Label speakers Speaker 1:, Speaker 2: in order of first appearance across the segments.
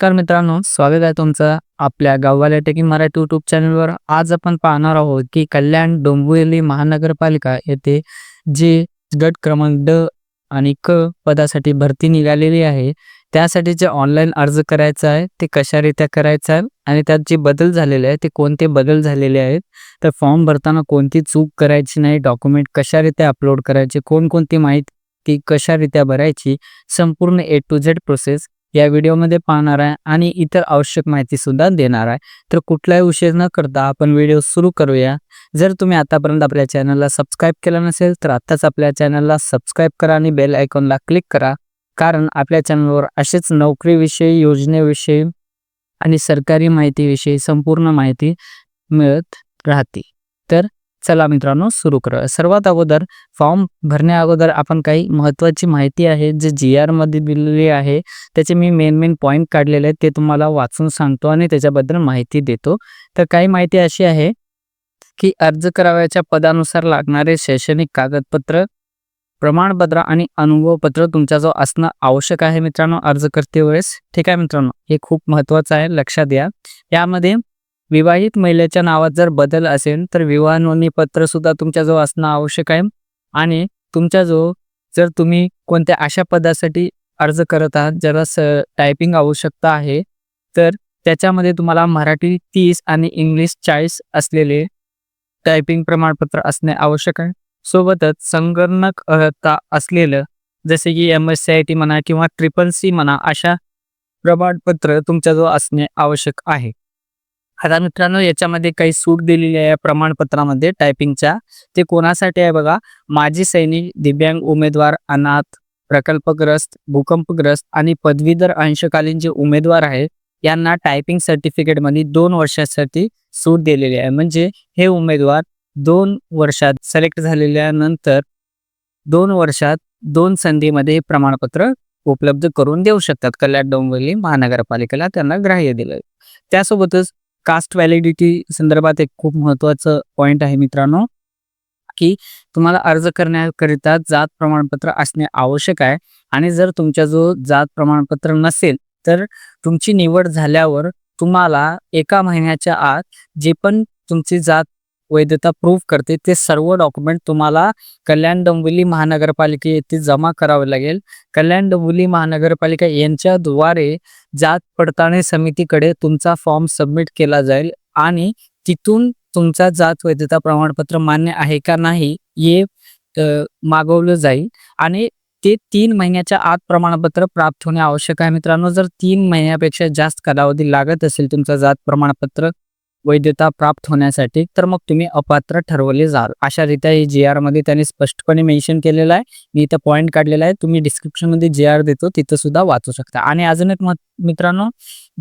Speaker 1: नमस्कार मित्रांनो स्वागत आहे तुमचं आपल्या गाववाल्या टेकिंग मराठी यूट्यूब चॅनलवर आज आपण पाहणार आहोत की कल्याण डोंबिवली महानगरपालिका येथे जे गट क्रमांक ड आणि क पदासाठी भरती निघालेली आहे त्यासाठी जे ऑनलाईन अर्ज करायचा आहे ते कशारित्या करायचं आहे आणि त्यात जे बदल झालेले आहेत ते कोणते बदल झालेले आहेत तर फॉर्म भरताना कोणती चूक करायची नाही डॉक्युमेंट कशारित्या अपलोड करायचे कोणकोणती माहिती कशारित्या भरायची संपूर्ण ए टू झेड प्रोसेस या व्हिडिओमध्ये पाहणार आहे आणि इतर आवश्यक माहिती सुद्धा देणार आहे. तर कुठलाही उशीर न करता आपण व्हिडिओ सुरू करूया. जर तुम्ही आतापर्यंत आपल्या चॅनलला सबस्क्राईब केलं नसेल तर आत्ताच आपल्या चॅनलला सबस्क्राईब करा आणि बेल आयकॉनला क्लिक करा. कारण आपल्या चॅनलवर असेच नोकरीविषयी योजनेविषयी आणि सरकारी माहितीविषयी संपूर्ण माहिती मिळत राहते. तर चला मित्रांनो सुरू करूया. सर्वात अगोदर फॉर्म भरण्या अगोदर आपण काही महत्त्वाची माहिती आहे जे जी आरमध्ये दिलेली आहे त्याचे मी मेन मेन पॉईंट काढलेले आहेत ते तुम्हाला वाचून सांगतो आणि त्याच्याबद्दल माहिती देतो. तर काही माहिती अशी आहे की अर्ज करावयाच्या पदानुसार लागणारे शैक्षणिक कागदपत्र प्रमाणपत्र आणि अनुभवपत्र तुमच्याजवळ असणं आवश्यक आहे मित्रांनो अर्ज करते वेळेस. ठीक आहे मित्रांनो हे खूप महत्त्वाचं आहे लक्षात द्या यामध्ये विवाहित महिलेच्या नावात जर बदल असेल तर विवाह नोंदणी पत्र सुद्धा तुमच्याजवळ असणं आवश्यक आहे. आणि तुमच्याजवळ जर तुम्ही कोणत्या अशा पदासाठी अर्ज करत आहात ज्याला स टायपिंग आवश्यकता आहे तर त्याच्यामध्ये तुम्हाला मराठी तीस आणि इंग्लिश चाळीस असलेले टायपिंग प्रमाणपत्र असणे आवश्यक आहे. सोबतच संगणक अर्हता असलेलं जसे की M S C I T म्हणा किंवा ट्रिपल सी म्हणा अशा प्रमाणपत्र तुमच्याजवळ असणे आवश्यक आहे. आता मित्रांनो याच्यामध्ये काही सूट दिलेली आहे प्रमाणपत्रामध्ये टायपिंगच्या ते कोणासाठी आहे बघा? माजी सैनिक दिव्यांग उमेदवार अनाथ प्रकल्पग्रस्त भूकंपग्रस्त आणि पदवीधर अंशकालीन जे उमेदवार आहेत यांना टायपिंग सर्टिफिकेटमध्ये दोन वर्षासाठी सूट दिलेली आहे. म्हणजे हे उमेदवार दोन वर्षात सिलेक्ट झालेल्यानंतर दोन वर्षात दोन संधीमध्ये हे प्रमाणपत्र उपलब्ध करून देऊ शकतात. कल्याण डोंबिवली महानगरपालिकेला त्यांना ग्राह्य दिलं. त्यासोबतच कास्ट व्हॅलिडिटी संदर्भात एक खूप महत्त्वाचं पॉईंट आहे मित्रांनो की तुम्हाला अर्ज करण्याकरिता जात प्रमाणपत्र असणे आवश्यक आहे. आणि जर तुमच्याजवळ जात प्रमाणपत्र नसेल तर तुमची निवड झाल्यावर तुम्हाला एका महिन्याच्या आत जे पण तुमची जात वैधता प्रूव्ह करते. ते सर्व डॉक्युमेंट तुम्हाला कल्याण डोंबिवली महानगरपालिके येथे जमा करावे लागेल. कल्याण डोंबिवली महानगरपालिका यांच्याद्वारे जात पडताळणी समितीकडे तुमचा फॉर्म सबमिट केला जाईल आणि तिथून तुमचा जात वैधता प्रमाणपत्र मान्य आहे का नाही हे मागवलं जाईल. आणि ते तीन महिन्याच्या आत प्रमाणपत्र प्राप्त होणे आवश्यक आहे. मित्रांनो जर तीन महिन्यापेक्षा जास्त कालावधी लागत असेल तुमचं जात प्रमाणपत्र वैधता प्राप्त होण्यासाठी तर मग तुम्ही अपात्र ठरवले जाल. अशा रीत्या हे जी मध्ये त्यांनी स्पष्टपणे मेन्शन केलेलं आहे. मी इथं पॉईंट काढलेला आहे. तुम्ही डिस्क्रिप्शनमध्ये जे आर देतो तिथं सुद्धा वाचू शकता. आणि अजून एक मित्रांनो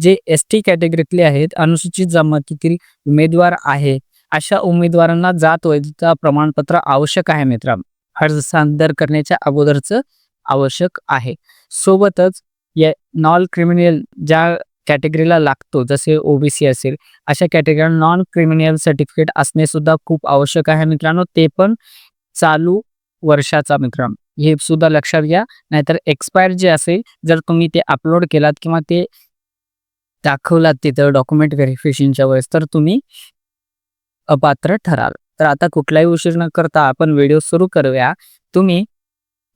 Speaker 1: जे एस टी कॅटेगरीतले आहेत अनुसूचित जमातीतील उमेदवार आहे अशा उमेदवारांना जात वैधता प्रमाणपत्र आवश्यक आहे मित्रांनो. अर्ज सादर करण्याच्या अगोदरचं आवश्यक आहे. सोबतच या नॉन क्रिमिनल ज्या कॅटेगरीला लागतो. जसे ओबीसी असेल अशा कॅटेगरीला नॉन क्रिमिनल सर्टिफिकेट असणे सुद्धा खूप आवश्यक आहे मित्रांनो. ते पण चालू वर्षाचा मित्रांनो. हे सुद्धा लक्षात घ्या. नाहीतर एक्सपायर जे असेल जर तुम्ही ते अपलोड केलात किंवा ते दाखवलात तिथं डॉक्युमेंट व्हेरिफिकेशनच्या वेळेस तर तुम्ही अपात्र ठराल. तर आता कुठलाही उशीर न करता आपण व्हिडिओ सुरू करूया. तुम्ही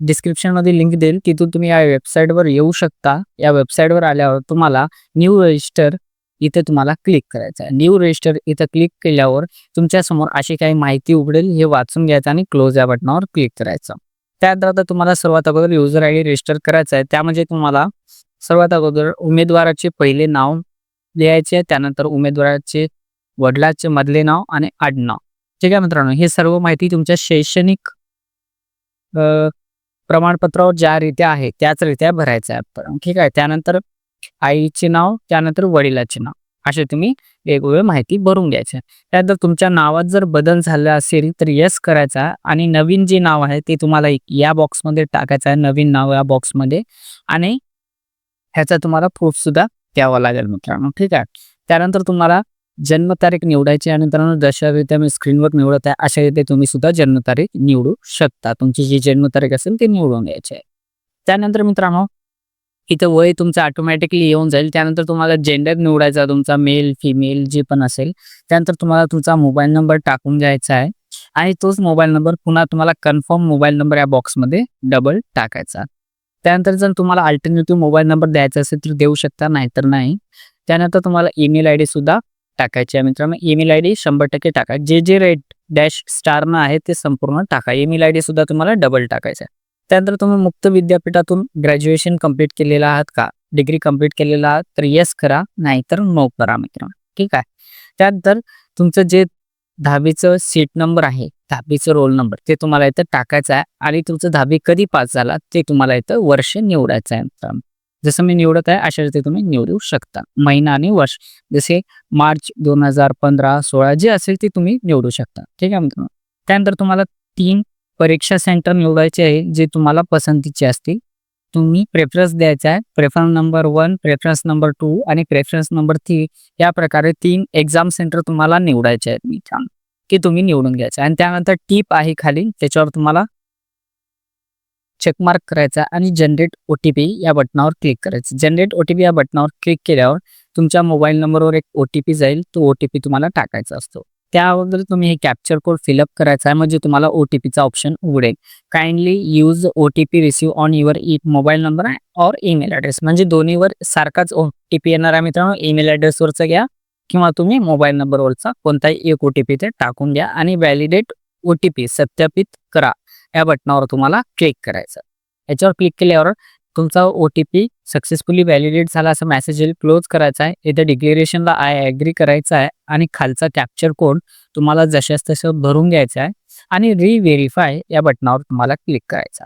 Speaker 1: डिस्क्रिप्शनमध्ये लिंक देईल तिथून तुम्ही या वेबसाईटवर येऊ शकता. या वेबसाईटवर आल्यावर तुम्हाला न्यू रजिस्टर इथे तुम्हाला क्लिक करायचं आहे. न्यू रजिस्टर इथं क्लिक केल्यावर तुमच्यासमोर अशी काही माहिती उघडेल हे वाचून घ्यायचं आणि क्लोज या बटनावर क्लिक करायचं. त्यात आता तुम्हाला सर्वात अगोदर युजर आय डी रजिस्टर करायचं आहे. त्यामध्ये म्हणजे तुम्हाला सर्वात अगोदर उमेदवाराचे पहिले नाव लिहायचे आहे. त्यानंतर उमेदवाराचे वडिलाचे मधले नाव आणि आडनाव. ठीक आहे मित्रांनो हे सर्व माहिती तुमच्या शैक्षणिक प्रमाणपत्रावर ज्या रीत्या आहे त्याच रीत्या भरायचं आहे ठीक आहे? त्यानंतर आईचे नाव त्यानंतर वडिलाचे नाव. असे तुम्ही वेगवेगळी माहिती भरून घ्यायचे त्यानंतर तुमच्या नावात जर बदल झाला असेल तर येस करायचा आणि नवीन जे नाव आहे ते तुम्हाला या बॉक्समध्ये टाकायचं आहे नवीन नाव या बॉक्समध्ये आणि ह्याचा तुम्हाला प्रूफ सुद्धा द्यावा लागेल मित्रांनो. ठीक आहे? त्यानंतर तुम्हाला जन्मतारीख निवडायची आणि मित्रांनो जशा रीत्या मी स्क्रीनवर निवडत आहे अशा रीती तुम्ही सुद्धा जन्मतारीख निवडू शकता. तुमची जी जन्मतारीख असेल ती निवडून घ्यायची आहे. त्यानंतर मित्रांनो इथं वय तुमचं ऑटोमॅटिकली येऊन जाईल. त्यानंतर तुम्हाला जेंडर निवडायचा तुमचा मेल फिमेल जे पण असेल त्यानंतर तुम्हाला तुमचा मोबाईल नंबर टाकून द्यायचा आहे. आणि तोच मोबाईल नंबर पुन्हा तुम्हाला कन्फर्म मोबाईल नंबर या बॉक्समध्ये डबल टाकायचा त्यानंतर जर तुम्हाला अल्टरनेटिव्ह मोबाईल नंबर द्यायचा असेल तर देऊ शकता नाहीतर नाही. त्यानंतर तुम्हाला ईमेल आय डी सुद्धा टाकायची आहे मित्रांनो. ईमेल आय डी शंभर टक्के टाका. जे जे रेट डॅश स्टारनं आहे ते संपूर्ण टाका. ईमेल आय डी सुद्धा तुम्हाला डबल टाकायचं आहे. त्यानंतर तुम्ही मुक्त विद्यापीठातून ग्रॅज्युएशन कंप्लीट केलेलं आहात का? डिग्री कंप्लीट केलेला आहात तर येस करा नाहीतर नो करा मित्रांनो. ठीक आहे? त्यानंतर तुमचं जे दहावीचं सीट नंबर आहे दहावीचं रोल नंबर ते तुम्हाला इथं टाकायचं आहे. आणि तुमचं दहावी कधी पास झाला ते तुम्हाला इथं वर्ष निवडायचं आहे मित्रांनो. जसं मी निवडत आहे अशा रीती तुम्ही निवडू शकता. महिना आणि वर्ष. जसे मार्च दोन हजार पंधरा सोळा जे असेल ते तुम्ही निवडू शकता. ठीक आहे मित्रांनो? त्यानंतर तुम्हाला तीन परीक्षा सेंटर निवडायचे आहे जे तुम्हाला पसंतीचे असतील. तुम्ही प्रेफरन्स द्यायचा आहे. Preference number one preference number two आणि प्रेफरन्स नंबर थ्री या प्रकारे तीन एक्झाम सेंटर तुम्हाला निवडायचे आहेत मी की तुम्ही निवडून घ्यायचं आणि त्यानंतर टीप आहे खाली त्याच्यावर तुम्हाला चेकमार्क करायचा आणि जनरेट ओ टी पी या बटनावर क्लिक करायचं. जनरेट ओ टी पी या बटनावर क्लिक केल्यावर तुमच्या मोबाईल नंबरवर एक ओ टी पी जाईल. तो ओ टी पी तुम्हाला टाकायचा असतो. त्या अगोदर तुम्ही हे कॅप्चर कोड फिलअप करायचा आहे. म्हणजे तुम्हाला ओ टी पीचा ऑप्शन उघडेल. Kindly use O T P receive on your e mobile number और ईमेल ॲड्रेस म्हणजे दोन्हीवर सारखाच ओ टी पी येणार आहे मित्रांनो. ईमेल ॲड्रेसवरचा घ्या किंवा तुम्ही मोबाईल नंबरवरचा कोणताही एक ओ टी पी ते टाकून द्या आणि व्हॅलिडेट ओ टी पी सत्यापित करा. या बटनावर तुम्हाला क्लिक करायचं. याच्यावर क्लिक केल्यावर तुमचा O T P successfully validate झाला असं मेसेज येईल क्लोज करायचा आहे. इथं डिक्लेरेशनला आय ॲग्री करायचा आहे आणि खालचा कॅप्चर कोड तुम्हाला जशाच तसं भरून घ्यायचा आहे आणि रिव्हेरीफाय या बटनावर तुम्हाला क्लिक करायचा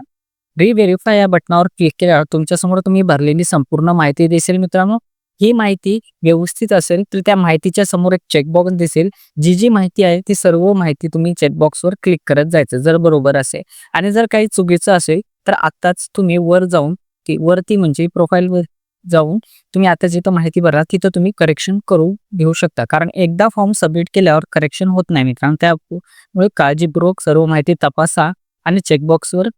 Speaker 1: रिव्हेरीफाय या बटनावर क्लिक केल्यावर तुमच्यासमोर तुम्ही भरलेली संपूर्ण माहिती दिसेल मित्रांनो. ही माहिती व्यवस्थित असेल तर त्या माहितीच्या समोर एक चेकबॉक्स दिसेल. जी जी माहिती आहे ती सर्व माहिती तुम्ही चेकबॉक्सवर क्लिक करत जायचं जर बरोबर असेल. आणि जर काही चुकीचं असेल तर आत्ताच तुम्ही वर जाऊन ती वरती म्हणजे प्रोफाईलवर जाऊन तुम्ही आता जिथं माहिती भरा तिथं तुम्ही करेक्शन करू घेऊ शकता. कारण एकदा फॉर्म सबमिट केल्यावर करेक्शन होत नाही मित्रांनो. त्यामुळे काळजीपूर्वक सर्व माहिती तपासा आणि चेकबॉक्सवर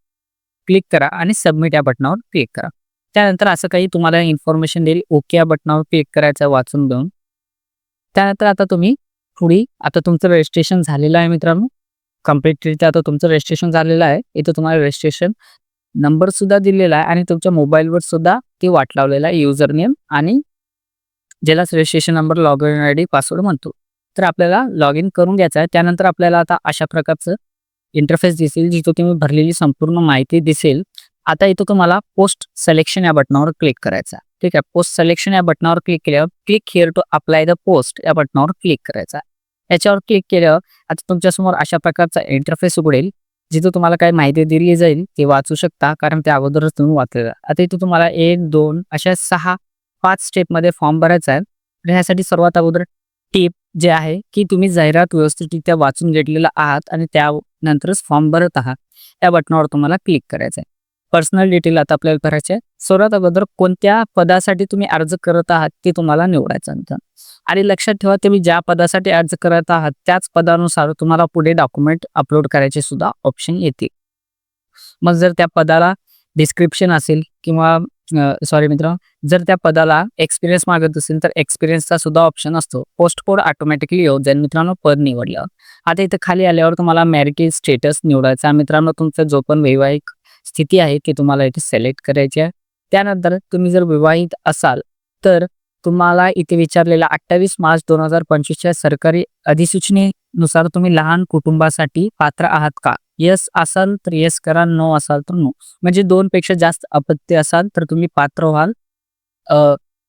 Speaker 1: क्लिक करा आणि सबमिट या बटनावर क्लिक करा. त्यानंतर असं काही तुम्हाला इन्फॉर्मेशन देईल. ओके या बटनावर क्लिक करायचं वाचून घेऊन. त्यानंतर आता तुम्ही पुढे आता तुमचं रजिस्ट्रेशन झालेलं आहे मित्रांनो. कम्प्लीटरित्या आता तुमचं रजिस्ट्रेशन झालेलं आहे. इथं तुम्हाला रजिस्ट्रेशन नंबर सुद्धा दिलेला आहे आणि तुमच्या मोबाईलवर सुद्धा ते वाट लावलेला आहे युजर नेम आणि ज्याला registration number log in I D password म्हणतो. तर आपल्याला लॉग इन करून घ्यायचं आहे. त्यानंतर आपल्याला आता अशा प्रकारचं इंटरफेस दिसेल जिथं तुम्ही भरलेली संपूर्ण माहिती दिसेल. आता इथं तुम्हाला पोस्ट सिलेक्शन या बटनावर क्लिक करायचा ठीक आहे? पोस्ट सिलेक्शन या बटनावर क्लिक केल्यावर click here to apply the post या बटनावर क्लिक करायचा याच्यावर क्लिक केल्यावर आता तुमच्यासमोर अशा प्रकारचा इंटरफेस उघडेल जिथं तुम्हाला काही माहिती दिली जाईल ते वाचू शकता कारण त्या अगोदरच तुम्ही वाचलेलं आता इथं तुम्हाला एक दोन अशा सहा पाच स्टेपमध्ये फॉर्म भरायचा आहे. आणि ह्यासाठी सर्वात अगोदर टीप जे आहे की तुम्ही जाहिरात व्यवस्थितरित्या वाचून घेतलेला आहात आणि त्यानंतरच फॉर्म भरत आहात. त्या बटनावर तुम्हाला क्लिक करायचं आहे. पर्सनल डिटेल आता आपल्याला करायचे आहे सर्वात अगोदर कोणत्या पदासाठी तुम्ही अर्ज करत आहात ते तुम्हाला निवडायचं नंतर आणि लक्षात ठेवा तुम्ही ज्या पदासाठी अर्ज करत आहात त्याच पदानुसार तुम्हाला पुढे डॉक्युमेंट अपलोड करायचे सुद्धा ऑप्शन येतील. मग जर त्या पदाला डिस्क्रिप्शन असेल किंवा सॉरी मित्र जर त्या पदाला एक्सपिरियन्स मागत असेल तर एक्सपिरियन्सचा सुद्धा ऑप्शन असतो. पोस्ट कोड ऑटोमॅटिकली येऊ जाईल. मित्रांनो पद निवडलं. आता इथं खाली आल्यावर तुम्हाला मॅरिटी स्टेटस निवडायचा मित्रांनो तुमचा जो पण वैवाहिक स्थिती आहे ती तुम्हाला इथे सिलेक्ट करायची आहे. त्यानंतर तुम्ही जर विवाहित असाल तर तुम्हाला इथे विचारलेला अठ्ठावीस मार्च दोन हजार पंचवीसच्या सरकारी अधिसूचनेनुसार तुम्ही लहान कुटुंबासाठी पात्र आहात का? यस असाल तर यस करा नो असाल तर नो म्हणजे दोन पेक्षा जास्त अपत्य असाल तर तुम्ही पात्र व्हाल.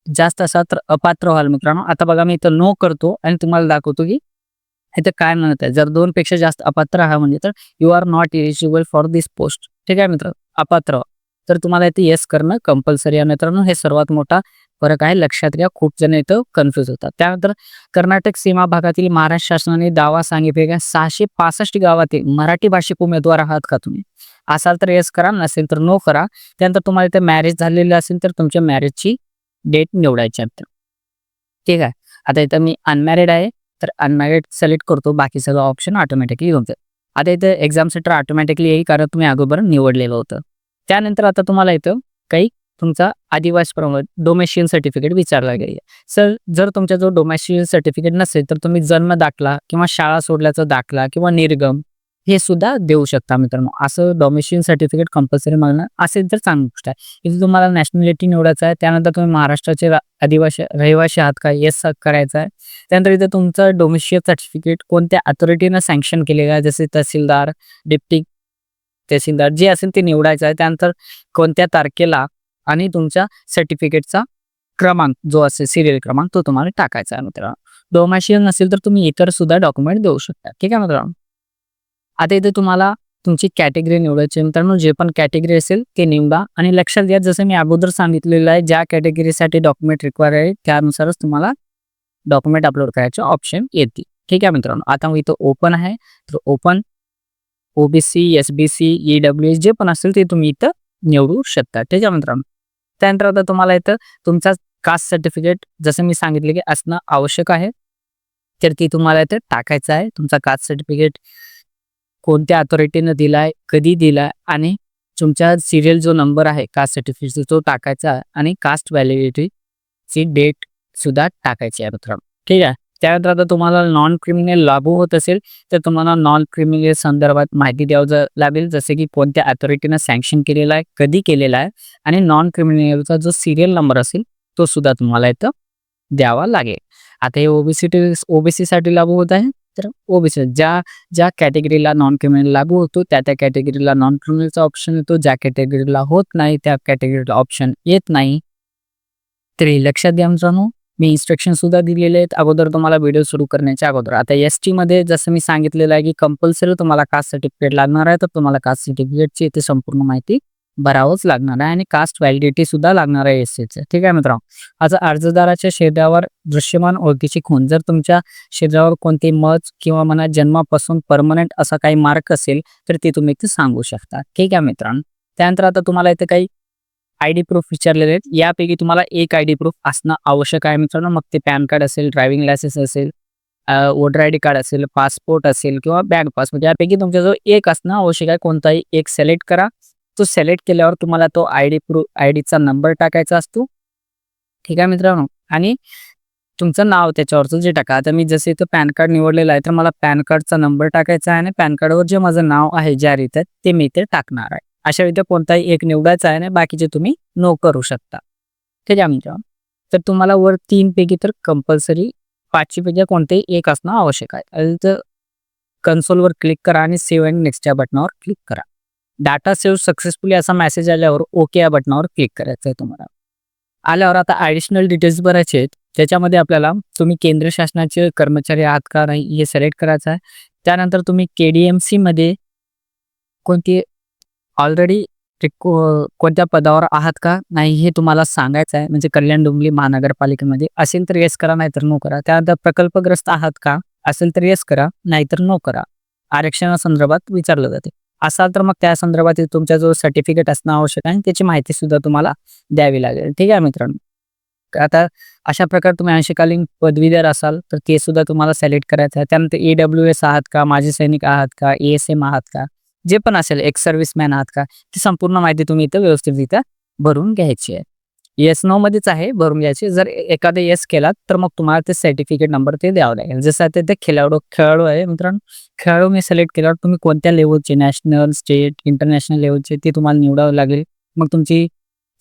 Speaker 1: जास्त असाल तर अपात्र व्हाल मित्रांनो. आता बघा मी इथं नो करतो आणि तुम्हाला दाखवतो की इथं काय म्हणत आहे. जर दोन पेक्षा जास्त अपात्र आहात म्हणजे तर you are not eligible for this post ठीक आहे मित्र अपात्र. तर तुम्हाला इथे येस करणं कंपल्सरी आहे मित्रांनो. हे सर्वात मोठा फरक आहे. लक्षात घ्या खूप जण इथं कन्फ्युज होतात. त्यानंतर कर्नाटक सीमा भागातील महाराष्ट्र शासनाने दावा सांगितले सहाशे पासष्ट गावातील मराठी भाषिक उमेदवार आहात का तुम्ही? असाल तर येस करा नसेल तर नो करा. त्यानंतर तुम्हाला इथे मॅरेज झालेलं असेल तर तुमच्या मॅरेजची डेट निवडायची आहे ठीक आहे. आता इथं मी अनमॅरिड आहे. तर अनमॅरिड सिलेक्ट करतो. बाकी सगळं ऑप्शन ऑटोमॅटिकली होतं आता इथं एक्झाम सेंटर ऑटोमॅटिकली येईल कारण तुम्ही अगोदर निवडलेलं होतं. त्यानंतर आता तुम्हाला इथं काही तुमचा आदिवासी प्रमाण डोमेशियन सर्टिफिकेट विचारला गेलं. सर जर तुमच्या जो डोमेशियन सर्टिफिकेट नसेल तर तुम्ही जन्म दाखला किंवा शाळा सोडल्याचा दाखला किंवा निर्गम हे सुद्धा देऊ शकता मित्रांनो. असं डोमेशियल सर्टिफिकेट कंपल्सरी मागणं असेल तर चांगली गोष्ट आहे. इथे तुम्हाला नॅशनॅलिटी निवडायचं आहे त्यानंतर तुम्ही महाराष्ट्राचे आदिवासी रहिवासी आहात का येस करायचं आहे. त्यानंतर इथे तुमचं डोमेशियन सर्टिफिकेट कोणत्या अथॉरिटीनं सँक्शन केलेलं आहे जसे तहसीलदार डिप्टी तहसीलदार जे असेल ते निवडायचं आहे. त्यानंतर कोणत्या तारखेला आणि तुमच्या सर्टिफिकेटचा क्रमांक जो असेल सिरियल क्रमांक तो तुम्हाला टाकायचा आहे मित्रांनो. डोमॅशियल नसेल तर तुम्ही इतर सुद्धा डॉक्युमेंट देऊ शकता. ठीक आहे मित्रांनो? आता इथे तुम्हाला तुमची कॅटेगरी निवडायची मित्रांनो जे पण कॅटेगरी असेल ते निवडा आणि लक्षात घ्या जसं मी अगोदर सांगितलेलं आहे ज्या कॅटेगरीसाठी डॉक्युमेंट रिक्वायर आहे त्यानुसारच तुम्हाला डॉक्युमेंट अपलोड करायचे ऑप्शन येतील. ठीक आहे मित्रांनो आता इथं ओपन आहे. तर open OBC S B C E W S जे पण असेल ते तुम्ही इथं निवडू शकता. ठीक आहे मित्रांनो. त्यानंतर आता तुम्हाला इथं तुमचा कास्ट सर्टिफिकेट जसं मी सांगितले की असणं आवश्यक आहे तर ती तुम्हाला इथं टाकायचं आहे. तुमचा कास्ट सर्टिफिकेट कोणत्या अथॉरिटीनं दिलाय कधी दिलाय आणि तुमच्या सिरियल जो नंबर आहे कास्ट सर्टिफिकेट तो टाकायचा आहे आणि कास्ट व्हॅलिडिटीची डेट सुद्धा टाकायची आहे मित्रांनो. ठीक आहे? त्यानंतर आता तुम्हाला नॉन क्रिमिनल लागू होत असेल तर तुम्हाला नॉन क्रिमिनल संदर्भात माहिती द्यावं लागेल जसे की कोणत्या अथॉरिटीनं सँक्शन केलेला आहे कधी केलेला आहे आणि नॉन क्रिमिनलचा जो सिरियल नंबर असेल तो सुद्धा तुम्हाला इथं द्यावा लागेल. आता हे ओबीसी ओबीसीसाठी लागू होत आहे तर ओबीसी ज्या ज्या कॅटेगरीला नॉन क्रिमिनल लागू होतो त्या त्या कॅटेगरीला नॉन क्रिमिनलचा ऑप्शन येतो. ज्या कॅटेगरीला होत नाही त्या कॅटेगरीला ऑप्शन येत नाही. तरी लक्षात द्या मित्रांनो मी इन्स्ट्रक्शन सुद्धा दिलेले आहेत. अगोदर तुम्हाला व्हिडिओ सुरू करण्याच्या अगोदर. आता एस टी मध्ये जसं मी सांगितलेलं आहे की कंपल्सरी तुम्हाला कास्ट सर्टिफिकेट लागणार आहे तर तुम्हाला कास्ट सर्टिफिकेटची इथे संपूर्ण माहिती भरावंच लागणार आहे आणि कास्ट व्हॅलिडिटी सुद्धा लागणार आहे एस सीचं ठीक आहे मित्रांनो? आता अर्जदाराच्या शेजावर दृश्यमान ओळखीची खून जर तुमच्या शेजावर कोणती मज किंवा म्हणा जन्मापासून परमनंट असा काही मार्क असेल तर ते तुम्ही इथे सांगू शकता. ठीक आहे मित्रांनो? त्यानंतर आता तुम्हाला इथे काही आय डी प्रूफ विचारलेले आहेत. यापैकी तुम्हाला एक आय डी प्रूफ असणं आवश्यक आहे मित्रांनो. मग ते पॅन कार्ड असेल ड्रायव्हिंग लायसन्स असेल वोटर आय डी कार्ड असेल पासपोर्ट असेल किंवा बँक पासपोर्ट. यापैकी तुमच्याजवळ एक असणं आवश्यक आहे. कोणताही एक सिलेक्ट करा. तो सिलेक्ट केल्यावर तुम्हाला तो आय डी प्रूफ आय डीचा नंबर टाकायचा असतो. ठीक आहे मित्रांनो? आणि तुमचं नाव त्याच्यावरचं जे टाका. आता मी जसे इथं पॅन कार्ड निवडलेलं आहे तर मला पॅन कार्डचा नंबर टाकायचा आहे आणि पॅन कार्डवर जे माझं नाव आहे ज्या रीतीत ते मी इथे टाकणार आहे. अशा रीत्या कोणताही एक निवडायचा आहे आणि बाकीचे तुम्ही नो करू शकता. ठीक आहे मित्रांनो? तर तुम्हाला वर तीन पैकी तर कंपल्सरी पाचशे पैकी कोणतेही एक असणं आवश्यक आहे. तर कन्सोलवर क्लिक करा आणि सेव्ह अँड नेक्स्ट या बटनावर क्लिक करा. डाटा सेव्ह सक्सेसफुली असा मेसेज आल्यावर ओके या बटनावर क्लिक करायचं आहे तुम्हाला. आल्यावर आता ॲडिशनल डिटेल्स भरायचे आहेत. त्याच्यामध्ये आपल्याला तुम्ही केंद्र शासनाचे कर्मचारी आहात का नाही हे सिलेक्ट करायचं आहे. त्यानंतर तुम्ही के डी एम सीमध्ये कोणती ऑलरेडी कोणत्या पदावर आहात का? नाही हे तुम्हाला सांगायचं आहे. म्हणजे कल्याण डोंबली महानगरपालिकेमध्ये असेल तर येस करा नाहीतर नो करा. त्यानंतर प्रकल्पग्रस्त आहात का? असेल तर येस करा नाहीतर नो करा. आरक्षणासंदर्भात विचारलं जाते. असाल तर मग त्या संदर्भात तुमचा जो सर्टिफिकेट असणं आवश्यक आहे त्याची माहिती सुद्धा तुम्हाला द्यावी लागेल. ठीक आहे मित्रांनो? आता अशा प्रकारे तुम्ही अंशकालीन पदवीधर असाल तर ते सुद्धा तुम्हाला सिलेक्ट करायचं आहे. त्यानंतर ए डब्ल्यू एस आहात का माजी सैनिक आहात का ए एस एम आहात का जे पण असेल एक सर्व्हिसमॅन आहात का ती संपूर्ण माहिती तुम्ही इथं व्यवस्थितरित्या भरून घ्यायची आहे. येस नो मध्येच आहे. भरून घ्यायचे जर एखादं येस केलात तर मग तुम्हाला ते सर्टिफिकेट नंबर ते द्यावं लागेल. जसं आता ते खेळाडू खेळाडू आहे मित्रांनो. खेळाडू मी सिलेक्ट केल्यावर तुम्ही कोणत्या लेवलचे नॅशनल स्टेट इंटरनॅशनल लेवलचे ते तुम्हाला निवडावं लागेल. मग तुमची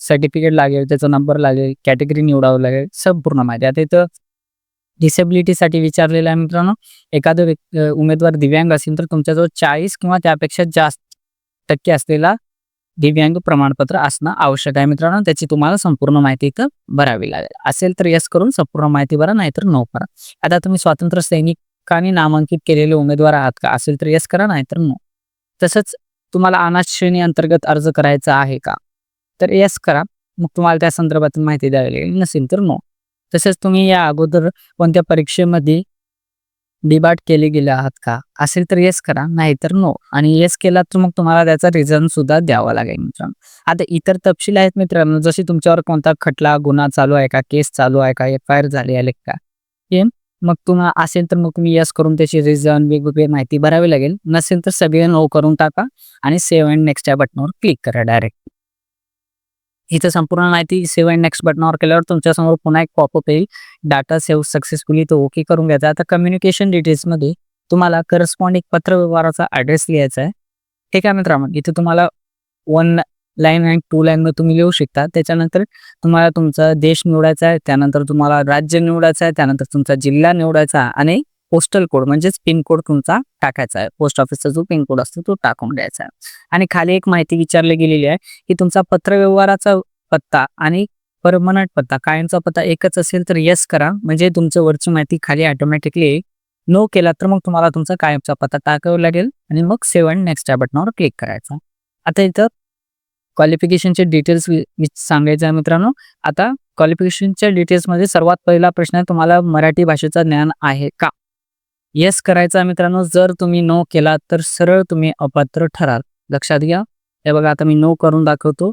Speaker 1: सर्टिफिकेट लागेल त्याचा नंबर लागेल कॅटेगरी निवडावं लागेल. संपूर्ण माहिती. आता इथं डिसेबिलिटीसाठी विचारलेलं आहे मित्रांनो. एखादं व्यक् उमेदवार दिव्यांग असेल तर तुमच्याजवळ चाळीस किंवा त्यापेक्षा जास्त टक्के असलेला दिव्यांग प्रमाणपत्र असणं आवश्यक आहे मित्रांनो. त्याची तुम्हाला संपूर्ण माहिती इथं भरावी लागेल. असेल तर यस करून संपूर्ण माहिती भरा नाहीतर नो करा. आता तुम्ही स्वातंत्र्य सैनिकांनी नामांकित केलेले उमेदवार आहात का? असेल तर यस करा नाहीतर नो तसंच तुम्हाला अनाथ श्रेणी अंतर्गत अर्ज करायचा आहे का? तर यस करा. मग तुम्हाला त्या संदर्भात माहिती द्यावी लागेल. नसेल तर नो तसेच तुम्ही या अगोदर कोणत्या परीक्षेमध्ये डिबाट केले गेले आहात का? असेल तर येस करा नाहीतर नो आणि येस केला तर मग तुम्हाला त्याचा रिझन सुद्धा द्यावा लागेल मित्रांनो. आता इतर तपशील आहेत मित्रांनो जशी तुमच्यावर कोणता खटला गुन्हा चालू आहे का केस चालू आहे का एफ आय आर झाली आहे का? हे मग तुम्हाला असेल तर मग तुम्ही यस करून त्याची रिझन वेगवेगळी माहिती भरावी लागेल. नसेल तर सगळे नो करून टाका आणि सेव्ह अँड नेक्स्ट या बटनावर क्लिक करा डायरेक्ट इथं संपूर्ण माहिती सेव्ह अँड नेक्स्ट बटनावर केल्यावर तुमच्यासमोर पुन्हा एक पॉपअप येईल. डाटा सेव्ह सक्सेसफुली तो ओके करून घ्यायचा. आता कम्युनिकेशन डिटेल्समध्ये तुम्हाला करस्पॉन्डिंग पत्रव्यवहाराचा ॲड्रेस लिहायचा आहे. ठीक आहे मित्रांनो इथे तुम्हाला वन लाईन अँड टू लाईनमध्ये तुम्ही लिहू शकता. त्याच्यानंतर तुम्हाला तुमचा देश निवडायचा आहे त्यानंतर तुम्हाला राज्य निवडायचं आहे त्यानंतर तुमचा जिल्हा निवडायचा आणि पोस्टल कोड म्हणजेच पिनकोड तुमचा टाकायचा आहे. पोस्ट ऑफिसचा जो पिनकोड असतो तो टाकून द्यायचा आहे. आणि खाली एक माहिती विचारली गेलेली आहे की तुमचा पत्रव्यवहाराचा पत्ता आणि परमनंट पत्ता कायमचा पत्ता एकच असेल तर येस करा. म्हणजे तुमचं वरची माहिती खाली ऑटोमॅटिकली नो केला तर मग तुम्हाला तुमचा कायमचा पत्ता टाकावा लागेल आणि मग सेव्ह अँड नेक्स्ट या बटनावर क्लिक करायचा. आता इथं क्वालिफिकेशनचे डिटेल्स सांगायचं आहे मित्रांनो. आता क्वालिफिकेशनच्या डिटेल्समध्ये सर्वात पहिला प्रश्न आहे तुम्हाला मराठी भाषेचं ज्ञान आहे का? येस करायचा मित्रांनो. जर तुम्ही नो केला तर सरळ तुम्ही अपात्र ठराल. लक्षात घ्या. हे बघा आता मी नो करून दाखवतो.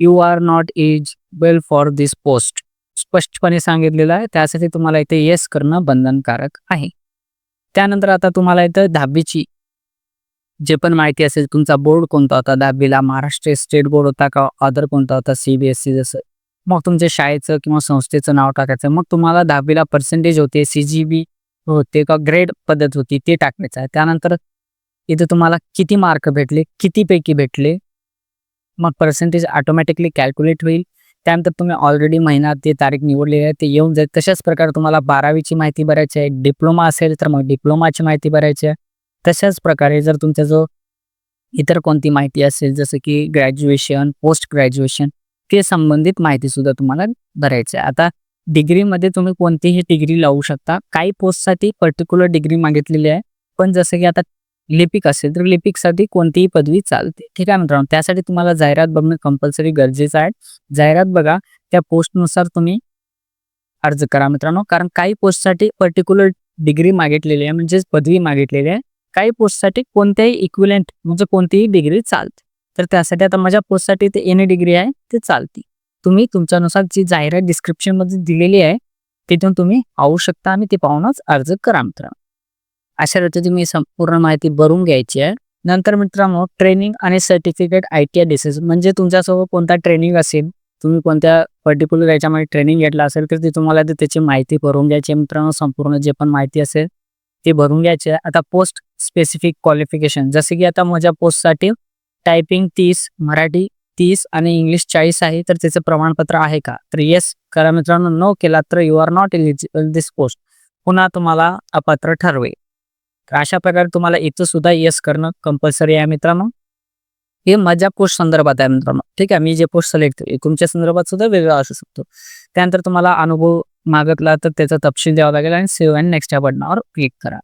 Speaker 1: You are not eligible for this post स्पष्टपणे सांगितलेलं आहे. त्यासाठी तुम्हाला इथे येस करणं बंधनकारक आहे. त्यानंतर आता तुम्हाला इथं दहावीची जे पण माहिती असेल तुमचा बोर्ड कोणता होता? दहावीला महाराष्ट्र स्टेट बोर्ड होता का? अदर कोणता होता? सीबीएसई जसं. मग तुमच्या शाळेचं किंवा संस्थेचं नाव टाकायचं. मग तुम्हाला दहावीला पर्सेंटेज होते. सी जी बी हो ते का ग्रेड पद्धत होती ते टाकायचं आहे त्यानंतर इथे तुम्हाला किती मार्क भेटले किती पैकी भेटले मग पर्सेंटेज ऑटोमॅटिकली कॅल्क्युलेट होईल. त्यानंतर तुम्ही ऑलरेडी महिना ते तारीख निवडलेली आहे ते येऊन जाईल. तशाच प्रकारे तुम्हाला बारावीची माहिती भरायची आहे डिप्लोमा असेल तर मग डिप्लोमाची माहिती भरायची आहे. तशाच प्रकारे जर तुमचा जो इतर कोणती माहिती असेल जसं की ग्रॅज्युएशन पोस्ट ग्रॅज्युएशन ते संबंधित माहितीसुद्धा तुम्हाला भरायची आहे. आता डिग्रीमध्ये तुम्ही कोणतीही डिग्री लावू शकता. काही पोस्टसाठी पर्टिक्युलर डिग्री मागितलेली आहे. पण जसं की आता लिपिक असेल तर लिपिकसाठी कोणतीही पदवी चालते. ठीक आहे मित्रांनो त्यासाठी तुम्हाला जाहिरात बघणं कंपल्सरी गरजेचं आहे. जाहिरात बघा त्या पोस्टनुसार तुम्ही अर्ज करा मित्रांनो. कारण काही पोस्टसाठी पर्टिक्युलर डिग्री मागितलेली आहे म्हणजेच पदवी मागितलेली आहे. काही पोस्टसाठी कोणत्याही इक्विलेंट म्हणजे कोणतीही डिग्री चालते. तर त्यासाठी आता माझ्या पोस्टसाठी ते एनी डिग्री आहे ते चालते. तुम्ही तुमच्यानुसार जी जाहिरात डिस्क्रिप्शनमध्ये दिलेली आहे तिथून तुम्ही पाहू शकता आणि ते पाहूनच अर्ज करा मित्रांनो. अशा रीतीने मी संपूर्ण माहिती भरून घ्यायची आहे. नंतर मित्रांनो ट्रेनिंग आणि सर्टिफिकेट आय टी आय डिसेस म्हणजे तुमच्यासोबत कोणता ट्रेनिंग असेल तुम्ही कोणत्या पर्टिक्युलर याच्यामध्ये ट्रेनिंग घेतला असेल तर ती तुम्हाला त्याची माहिती भरून घ्यायची मित्रांनो. संपूर्ण जे पण माहिती असेल ती भरून घ्यायची आता पोस्ट स्पेसिफिक क्वालिफिकेशन जसे की आता माझ्या पोस्टसाठी टायपिंग तीस मराठी तीस आणि इंग्लिश चाळीस आहे तर त्याचं प्रमाणपत्र आहे का? तर येस करा मित्रांनो नो केला तर you are not eligible this post पुन्हा तुम्हाला अपात्र ठरवेल. तर अशा प्रकारे तुम्हाला इथं सुद्धा येस करणं कंपल्सरी आहे मित्रांनो. हे माझ्या पोस्ट संदर्भात आहे मित्रांनो. ठीक आहे मी जे पोस्ट सिलेक्ट तुमच्या संदर्भात सुद्धा वेगळा असू शकतो. त्यानंतर तुम्हाला अनुभव मागतला तर त्याचा तपशील द्यावा लागेल आणि सेव्ह अँड नेक्स्ट या बटनावर क्लिक करा.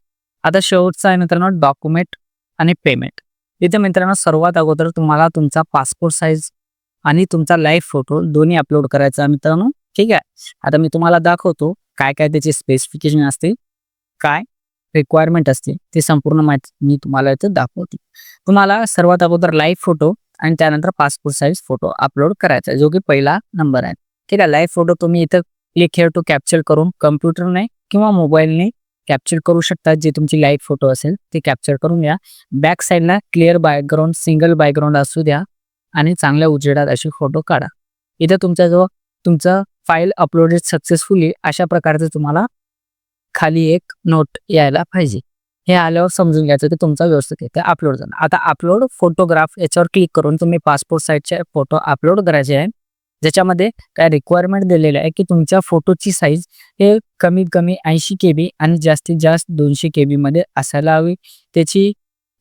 Speaker 1: आता शेवटचा आहे मित्रांनो डॉक्युमेंट आणि पेमेंट इथे मित्रांनो सर्वात अगोदर तुम्हाला तुमचा पासपोर्ट साईज आणि तुमचा लाईव्ह फोटो दोन्ही अपलोड करायचा मित्रांनो. ठीक आहे? आता मी तुम्हाला दाखवतो काय काय त्याचे स्पेसिफिकेशन असते काय रिक्वायरमेंट असते ते संपूर्ण माहिती मी तुम्हाला इथं दाखवते. तुम्हाला सर्वात अगोदर लाईव्ह फोटो आणि त्यानंतर पासपोर्ट साईज फोटो अपलोड करायचा जो की पहिला नंबर आहे. ठीक आहे? लाईव्ह फोटो तुम्ही इथं क्लिक हेअर टू कॅप्चर करून कम्प्युटरने किंवा मोबाईलने कॅप्चर करू शकता जे तुमची लाईव्ह फोटो असेल ते कॅप्चर करून घ्या. बॅक साईडला क्लिअर बॅकग्राऊंड सिंगल बॅकग्राऊंड असू द्या आणि चांगल्या उजेडात असे फोटो काढा. इथं तुमचा जो तुमचा फाईल अपलोडेड सक्सेसफुली अशा प्रकारचं तुम्हाला खाली एक नोट यायला पाहिजे. हे आल्यावर समजून घ्यायचं की तुमचा व्यवस्थित आहे अपलोड झाला. आता अपलोड फोटोग्राफ याच्यावर क्लिक करून तुम्ही पासपोर्ट साईजचे फोटो अपलोड करायचे आहे. ज्याच्यामध्ये काय रिक्वायरमेंट दिलेलं आहे की तुमच्या फोटोची साईज हे कमीत कमी ऐंशी के बी आणि जास्तीत जास्त दोनशे के बीमध्ये असायला हवी. त्याची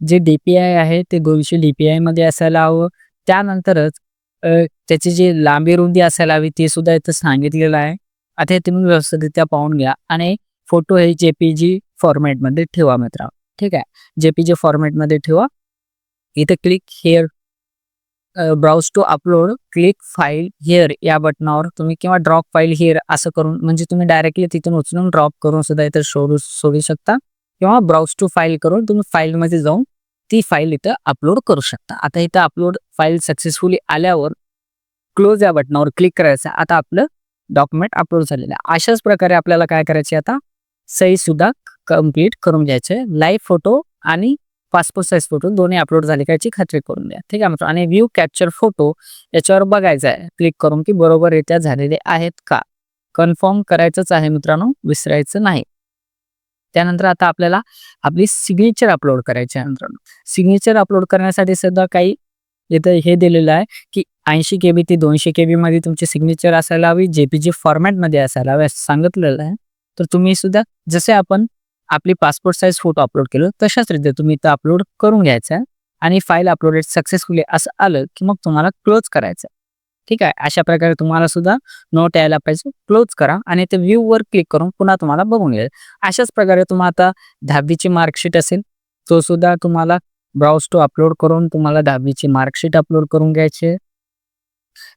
Speaker 1: जे डी पी आय आहे ते दोनशे डी पी आयमध्ये असायला हवं. त्यानंतरच त्याची जी लांबी रुंदी असायला हवी ते सुद्धा इथं सांगितलेलं आहे. आता हे तुम्ही व्यवस्थितरित्या पाहून घ्या आणि फोटो हे जे पी जी फॉर्मॅटमध्ये ठेवा मित्र. ठीक आहे? जे पी जी फॉर्मॅटमध्ये ठेवा. इथं click here browse to upload click file here या बटनावर तुम्ही किंवा ड्रॉप फाईल हिअर असं करून म्हणजे तुम्ही डायरेक्टली तिथून उचलून ड्रॉप करून सुद्धा इथं शोधू शोधू शकता. किंवा ब्राउज टू फाईल करून तुम्ही फाईलमध्ये जाऊन ती फाईल इथं अपलोड करू शकता. आता इथं अपलोड फाईल सक्सेसफुली आल्यावर क्लोज या बटनावर क्लिक करायचं. आता आपलं डॉक्युमेंट अपलोड झालेलं आहे. अशाच प्रकारे आपल्याला काय करायचे आता? सही सुद्धा कंप्लीट करून घ्यायचे. लाईव्ह फोटो आणि पासपोर्ट साईज फोटो दोन्ही अपलोड झाले. का याची खात्री करून द्या ठीक आहे मित्रांनो? आणि व्ह्यू कॅप्चर फोटो याच्यावर बघायचा आहे. क्लिक करून की बरोबररित्या झालेले आहेत का? कन्फर्म करायचंच आहे मित्रांनो. विसरायचं नाही. त्यानंतर आता आपल्याला आपली सिग्नेचर अपलोड करायची आहे मित्रांनो. सिग्नेचर अपलोड करण्यासाठी सुद्धा काही इथं हे दिलेलं आहे की ऐंशी के बी ते दोनशे के बी मध्ये तुमची सिग्नेचर असायला हवी. जेपीजी फॉर्मॅटमध्ये असायला हवी सांगितलेलं आहे. तर तुम्ही सुद्धा जसे आपण आपली पासपोर्ट साईज फोटो अपलोड केलं तशाच रीतीने तुम्ही इथं अपलोड करून घ्यायचा आणि फाईल अपलोडेड सक्सेसफुली असं आलं की मग तुम्हाला क्लोज करायचं. ठीक आहे? अशा प्रकारे तुम्हाला सुद्धा नोट यायला पाहिजे. क्लोज करा आणि ते व्ह्यू वर क्लिक करून पुन्हा तुम्हाला बघून येईल. अशाच प्रकारे तुम्हाला आता दहावीची मार्कशीट असेल तो सुद्धा तुम्हाला ब्राउज टू अपलोड करून तुम्हाला दहावीची मार्कशीट अपलोड करून घ्यायचे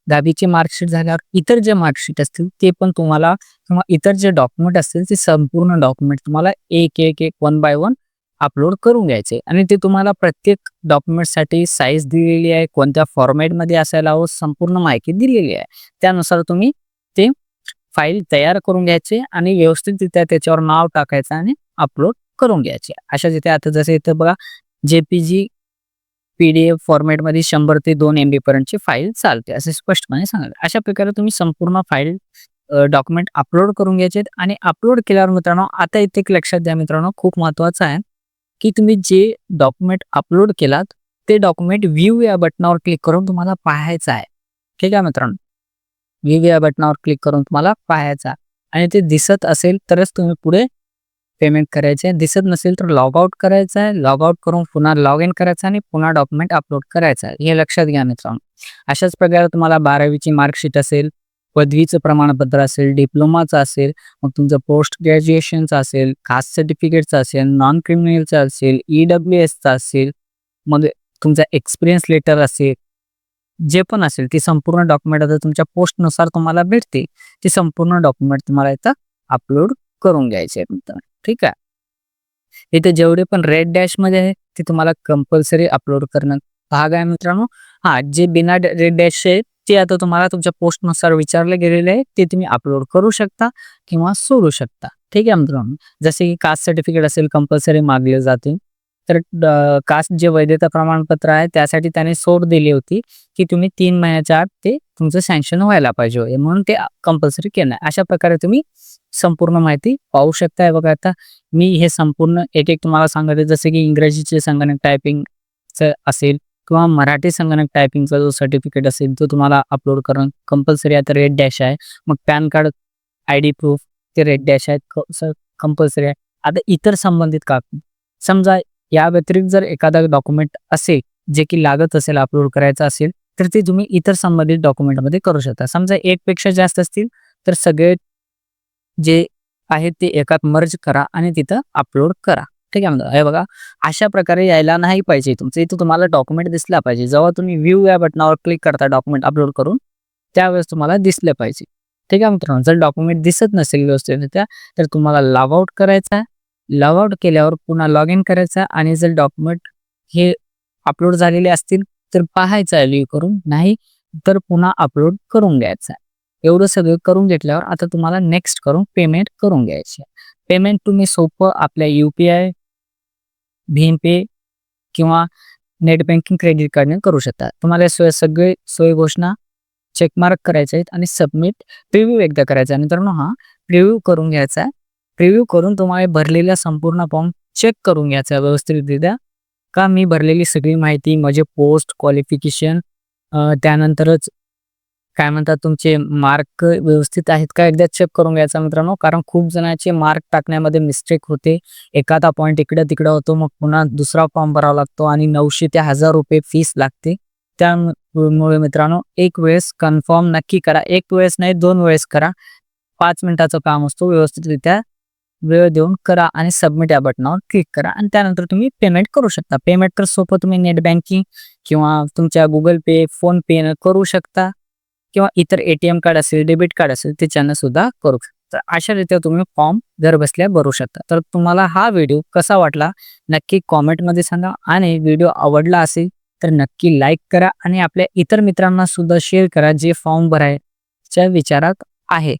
Speaker 1: दहावीचे मार्कशीट झाल्यावर इतर जे मार्कशीट असतील ते पण तुम्हाला किंवा इतर जे डॉक्युमेंट असतील ते संपूर्ण डॉक्युमेंट तुम्हाला एक एक एक वन बाय वन अपलोड करून घ्यायचे. आणि ते तुम्हाला प्रत्येक डॉक्युमेंटसाठी साईज दिलेली आहे कोणत्या फॉर्मॅटमध्ये असायला हवं संपूर्ण माहिती दिलेली आहे. त्यानुसार तुम्ही ते फाईल तयार करून घ्यायचे आणि व्यवस्थितरित्या त्याच्यावर नाव टाकायचं आणि अपलोड करून घ्यायचे. अशा जिथे आता जसे इथं बघा जेपीजी पी डी एफ फॉर्मॅटमध्ये शंभर ते दोन एम बी पर्यंतची फाईल चालते असे स्पष्टपणे सांगाल अशा प्रकारे तुम्ही संपूर्ण फाईल डॉक्युमेंट अपलोड करून घ्यायचे आणि अपलोड केल्यावर मित्रांनो आता इथे एक लक्षात द्या मित्रांनो खूप महत्वाचं आहे की तुम्ही जे डॉक्युमेंट अपलोड केलात ते डॉक्युमेंट व्ह्यू या बटनावर क्लिक करून तुम्हाला पाहायचं आहे. ठीक आहे मित्रांनो? व्ह्यू या बटनावर क्लिक करून तुम्हाला पाहायचा आणि ते दिसत असेल तरच तुम्ही पुढे पेमेंट करायचे दिसत नसेल तर लॉग आउट करायचं आहे. लॉग आउट करून पुन्हा लॉग इन करायचं आणि पुन्हा डॉक्युमेंट अपलोड करायचं आहे. हे लक्षात घ्या मित्रांनो. अशाच प्रकारे तुम्हाला बारावीची मार्कशीट असेल पदवीचं प्रमाणपत्र असेल डिप्लोमाचं असेल मग तुमचं पोस्ट ग्रॅज्युएशनचं असेल कास्ट सर्टिफिकेटचं असेल नॉन क्रिमिनलचं असेल ई डब्ल्यू एसचं असेल मग तुमचा एक्सपिरियन्स लेटर असेल जे पण असेल ती संपूर्ण डॉक्युमेंट आता तुमच्या पोस्टनुसार तुम्हाला भेटते. ती संपूर्ण डॉक्युमेंट तुम्हाला इथं अपलोड करून घ्यायचे ठीक आहे? इथे जेवढे पण रेड डॅशमध्ये आहे ते तुम्हाला कंपल्सरी अपलोड करणं भाग आहे मित्रांनो. हा जे बिना रेड डॅश आहे ते आता तुम्हाला तुमच्या पोस्टनुसार विचारले गेलेले आहे ते तुम्ही अपलोड करू शकता किंवा सोडू शकता. ठीक आहे मित्रांनो? जसे की कास्ट सर्टिफिकेट असेल कंपल्सरी मागले जाते तर कास्ट जे वैधता प्रमाणपत्र आहे त्यासाठी त्याने सोड दिली होती की तुम्ही तीन महिन्याच्या आत ते तुमचं सँक्शन व्हायला पाहिजे म्हणून ते कंपल्सरी केलं अशा प्रकारे तुम्ही संपूर्ण माहिती पाहू शकताय. बघा आता मी हे संपूर्ण एक एक तुम्हाला सांगते. जसे की इंग्रजीचे संगणक टायपिंगचं असेल किंवा मराठी संगणक टायपिंगचा जो सर्टिफिकेट असेल तो तुम्हाला अपलोड करणं कंपल्सरी आता रेड डॅश आहे. मग PAN card I D proof ते रेड डॅश आहेत कंपल्सरी आहे. आता इतर संबंधित का? समजा या व्यतिरिक्त जर एखादा डॉक्युमेंट असेल जे की लागत असेल अपलोड करायचं असेल तर ते तुम्ही इतर संबंधित डॉक्युमेंटमध्ये करू शकता. समजा एक पेक्षा जास्त असतील तर सगळे जे आहे ते एकात मर्ज करा आणि तिथं अपलोड करा. ठीक आहे म्हणजे हे बघा अशा प्रकारे यायला नाही पाहिजे तुमचं इथं तुम्हाला डॉक्युमेंट दिसला पाहिजे. जेव्हा तुम्ही व्ह्यू या बटनावर क्लिक करता डॉक्युमेंट अपलोड करून त्यावेळेस तुम्हाला दिसलं पाहिजे. ठीक आहे मित्रांनो जर डॉक्युमेंट दिसत नसेल व्यवस्थित तर तुम्हाला लॉग आउट करायचा आहे. लॉग आउट केल्यावर पुन्हा लॉग इन करायचा आणि जर डॉक्युमेंट हे अपलोड झालेले असतील तर पाहायचं व्ह्यू करून. नाही तर पुन्हा अपलोड करून घ्यायचा एवढं सगळं करून घेतल्यावर आता तुम्हाला नेक्स्ट करून पेमेंट करून घ्यायचे पेमेंट तुम्ही सोपं आपल्या यू पी आय भीम पे किंवा नेट बँकिंग क्रेडिट कार्डने करू शकता. तुम्हाला सोय सगळे सोय घोषणा चेकमार्क करायचे आहेत आणि सबमिट प्रिव्ह्यू एकदा करायचा आहे. मित्रांनो हा प्रिव्ह्यू करून घ्यायचा आहे. प्रिव्ह्यू करून तुम्हाला भरलेला संपूर्ण फॉर्म चेक करून घ्यायचा आहे व्यवस्थितरित्या. का? मी भरलेली सगळी माहिती माझे पोस्ट क्वालिफिकेशन त्यानंतरच काय म्हणतात तुमचे मार्क व्यवस्थित आहेत का? एकदा चेक करून घ्यायचा मित्रांनो. कारण खूप जणांचे मार्क टाकण्यामध्ये मिस्टेक होते. एखादा पॉईंट इकडे तिकडे होतो मग पुन्हा दुसरा फॉर्म भरावा लागतो आणि नऊशे ते हजार रुपये फीस लागते. त्यामुळे मित्रांनो एक वेळेस कन्फर्म नक्की करा. एक वेळेस नाही दोन वेळेस करा. पाच मिनिटाचं काम असतो. व्यवस्थितरित्या वेळ देऊन करा आणि सबमिट या बटनावर क्लिक करा. आणि त्यानंतर तुम्ही पेमेंट करू शकता. पेमेंट तर सोपं तुम्ही नेट बँकिंग किंवा तुमच्या गुगल पे फोन पे करू शकता. किंवा इतर एटीएम कार्ड असेल डेबिट कार्ड असेल त्याच्यानं सुद्धा करू शकता. अशा रीत्या तुम्ही फॉर्म घर बसल्या भरू शकता. तर तुम्हाला हा व्हिडिओ कसा वाटला? नक्की कॉमेंटमध्ये सांगा. आणि व्हिडिओ आवडला असेल तर नक्की लाईक करा आणि आपल्या इतर मित्रांना सुद्धा शेअर करा जे फॉर्म भरायच्या विचारात आहे.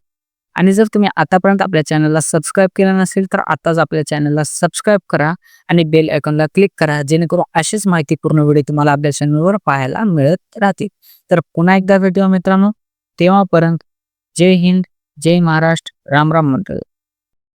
Speaker 1: आणि जर तुम्ही आतापर्यंत आपल्या चॅनलला सबस्क्राईब केलं नसेल तर आताच आपल्या चॅनलला सबस्क्राईब करा आणि बेल आयकॉनला क्लिक करा जेणेकरून अशीच माहितीपूर्ण व्हिडिओ तुम्हाला आपल्या चॅनलवर पाहायला मिळत राहतील. तर पुन्हा एकदा भेटूया मित्रांनो. तेव्हापर्यंत जय हिंद जय महाराष्ट्र. राम राम मंडळ.